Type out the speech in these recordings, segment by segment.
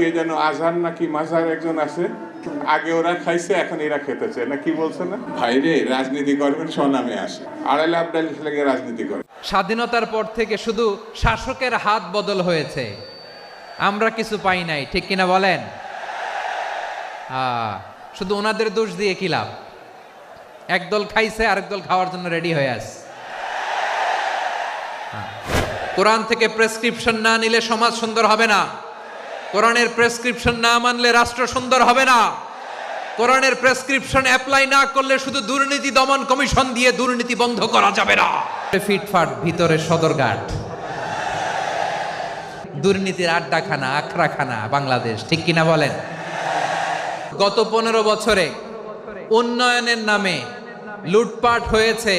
কে যেন আজহার নাকি মাঝার একজন আছে আগে ওরা খাইছে এখন এরা খেতেছে না কি বলছে না? ভাইরে রাজনীতি করবেন স্বনামে আসে। আড়াইলে আবডাল লেগে রাজনীতি করে। স্বাধীনতার পর থেকে শুধু শাসকের হাত বদল হয়েছে। আমরা কিছু পাই নাই ঠিক কিনা বলেন? আহ, শুধু ওনাদের দোষ দিয়ে কি লাভ? একদল খাইছে আরেক দল খাওয়ার জন্য রেডি হয়ে আস কোরআন থেকে প্রেসক্রিপশন না নিলে সমাজ সুন্দর হবে না। কোরআনের প্রেসক্রিপশন না মানলে রাষ্ট্র সুন্দর হবে না। কোরআনের প্রেসক্রিপশন অ্যাপ্লাই না করলে শুধু দুর্নীতি দমন কমিশন দিয়ে দুর্নীতি বন্ধ করা যাবে না। ফিটফাট ভিতরে সদরঘাট। দুর্নীতির আড্ডাখানা, আখড়াখানা বাংলাদেশ, ঠিক কিনা বলেন? গত পনেরো বছরে উন্নয়নের নামে লুটপাট হয়েছে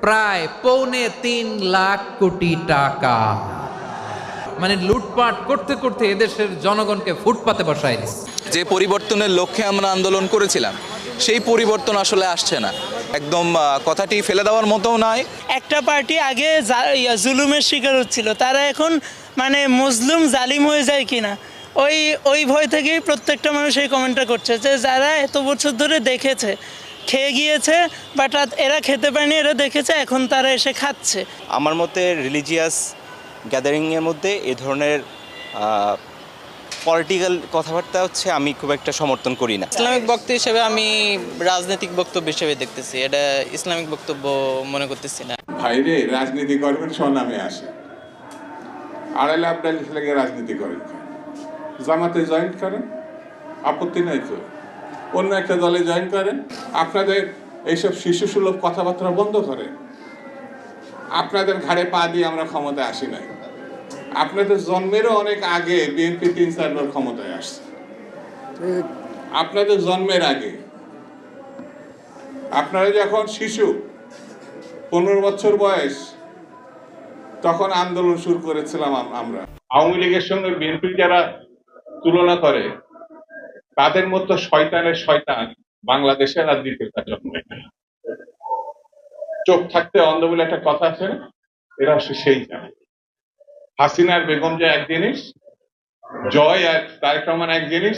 প্রায় পৌনে তিন লাখ কোটি টাকা। মানে লুটপাট করতে করতে এদেশের জনগণকে ফুটপাতে বসায় দিচ্ছে যে পরিবর্তনের লক্ষ্যে আমরা আন্দোলন করেছিলাম সেই পরিবর্তন আসলে আসছে না। একদম কথাটি ফেলে দেওয়ার মতো নয় একটা পার্টি আগে জুলুমের শিকার হচ্ছিল। তারা এখন মানে মুসলিম জালিম হয়ে যায় কিনা? ওই ওই ভয় থেকেই প্রত্যেকটা মানুষ এই কমেন্টটা করছে যে যারা এত বছর ধরে দেখেছে খেয়ে গিয়েছে বাট এরা খেতে পায়নি এরা দেখেছে এখন তারা এসে খাচ্ছে। আমার মতে রিলিজিয়াস গ্যাদারিংয়ের মধ্যে এ ধরনের পলিটিক্যাল কথাবার্তা হচ্ছে আমি খুব একটা সমর্থন করি না। ইসলামিক বক্তব্য হিসেবে আমি রাজনৈতিক বক্তব্য হিসেবে দেখতেছি। এটা ইসলামিক বক্তব্য মনে করতেছি না। ভাইরে রাজনীতি করবেন স্বনামে আসে। আড়াইলে আবডাল লেগে রাজনীতি করেন জামাতে জয়েন করেন? আপত্তি নাই তো? অন্য একটা দলে জয়েন করেন? আপনাদের এইসব শিশু সুলভ কথাবার্তা বন্ধ করেন? আপনাদের ঘাড়ে পা দিয়ে আমরা ক্ষমতায় আসি নাই। আপনাদের জন্মেরও অনেক আগে বিএনপি তিন চারবার ক্ষমতায় আসছে। আপনাদের জন্মের আগে। আপনারা যখন শিশু, পনেরো বছর বয়স, তখন আন্দোলন শুরু করেছিলাম আমরা। আওয়ামী লীগের সঙ্গে বিএনপি যারা তুলনা করে, তাদের মতো শয়তানের শয়তান বাংলাদেশের আর দ্বিতীয়টা। চোখ থাকতে অন্ধ বলে একটা কথা আছে, এরা হচ্ছে সেই জানে। হাসিনার বেগম যে এক জিনিস, জয় আর তারেক রহমান এক জিনিস